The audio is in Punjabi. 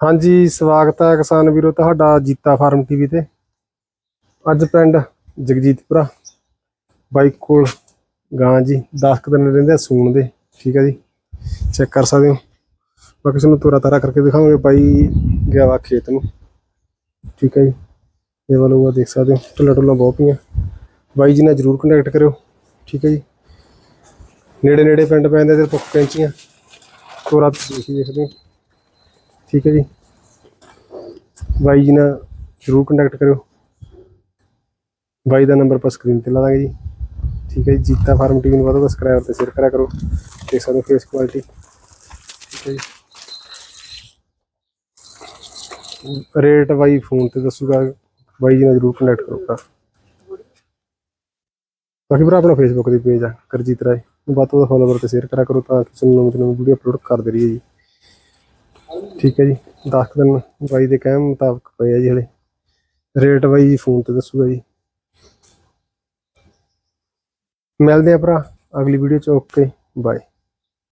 ਹਾਂਜੀ, ਸਵਾਗਤ ਹੈ ਕਿਸਾਨ ਵੀਰੋ, ਤੁਹਾਡਾ ਜੀਤਾ ਫਾਰਮ ਟੀਵੀ ਤੇ। ਅੱਜ ਪਿੰਡ ਜਗਜੀਤਪੁਰਾ ਬਾਈਕ ਕੋਲ ਗਾਂ ਜੀ 10 ਕੁ ਦਿਨ ਰਹਿੰਦੇ ਆ ਸੂਣ ਦੇ, ਠੀਕ ਹੈ ਜੀ। ਚੈੱਕ ਕਰ ਸਕਦੇ ਹੋ। ਬਾਕੀ ਤੁਹਾਨੂੰ ਤੋਰਾ ਤਾਰਾ ਕਰਕੇ ਦਿਖਾਵਾਂਗੇ ਬਾਈ ਗਿਆ ਵਾ ਖੇਤ ਨੂੰ। ਠੀਕ ਹੈ ਜੀ। ਇਹ ਵਾਲਾ ਦੇਖ ਸਕਦੇ ਹੋ ਟੁੱਲਾ ਟੁੱਲਾ ਬਹੁਤ ਪਈਆਂ। ਬਾਈ ਜੀ ਨਾਲ ਜਰੂਰ ਕੰਟੈਕਟ ਕਰਿਓ, ਠੀਕ ਹੈ ਜੀ। ਨੇੜੇ ਨੇੜੇ ਪਿੰਡ ਪੈਂਦੇ ਤੇ ਪੁੱਕ ਕੈਂਚੀਆਂ ਤੋਰਾ ਤੁਸੀਂ ਹੀ ਦੇਖਦੇ ਹੋ। ਠੀਕ ਹੈ ਜੀ। ਬਾਈ ਜੀ ਨਾਲ ਜਰੂਰ ਕੰਟੈਕਟ ਕਰਿਓ। ਬਾਈ ਦਾ ਨੰਬਰ ਆਪਾਂ ਸਕਰੀਨ ਤੇ ਲਾ ਦਾਂਗੇ ਜੀ। ਠੀਕ ਹੈ ਜੀ, ਜੀਤਾ ਫਾਰਮ ਟੀਵੀ ਨੂੰ ਵਧੋ ਸਬਸਕ੍ਰਾਈਬ ਤੇ ਸ਼ੇਅਰ ਕਰਿਆ ਕਰੋ। ਦੇਖ ਸਕਦੇ ਹੋ ਫੇਸ ਕੁਆਲਿਟੀ ਠੀਕ ਹੈ ਜੀ। ਰੇਟ ਬਾਈ ਫੋਨ ਤੇ ਦੱਸੂਗਾ। ਬਾਈ ਜੀ ਨਾਲ ਜਰੂਰ ਕੰਟੈਕਟ ਕਰੋ ਭਰਾ। ਬਾਕੀ ਭਰਾ, ਆਪਣਾ ਫੇਸਬੁੱਕ ਦੀ ਪੇਜ ਆ, ਕਰਜੀਤ ਰਾਏ। ਨੂੰ ਵੱਧ ਤੋਂ ਵੱਧ ਫੋਲੋਵਰ ਤੇ ਸ਼ੇਅਰ ਕਰਿਆ ਕਰੋ ਤਾਂ ਕਿਸੇ ਨੂੰ ਨਵੀਂ ਨਵੀਂ ਵੀਡੀਓ ਅਪਲੋਡ ਕਰਦੇ ਰਹੀਏ ਜੀ। ਠੀਕ ਹੈ ਜੀ 10 ਦਿਨ ਬਾਈ ਦੇ ਕਹਿਣ ਮੁਤਾਬਕ ਪਏ ਆ ਜੀ ਹਲੇ। ਰੇਟ ਬਾਈ ਜੀ ਫੋਨ ਤੇ ਦੱਸੂਗਾ ਜੀ। ਮਿਲਦੇ ਆ ਭਰਾ, ਅਗਲੀ ਵੀਡੀਓ ਚ, ਓਕੇ ਬਾਏ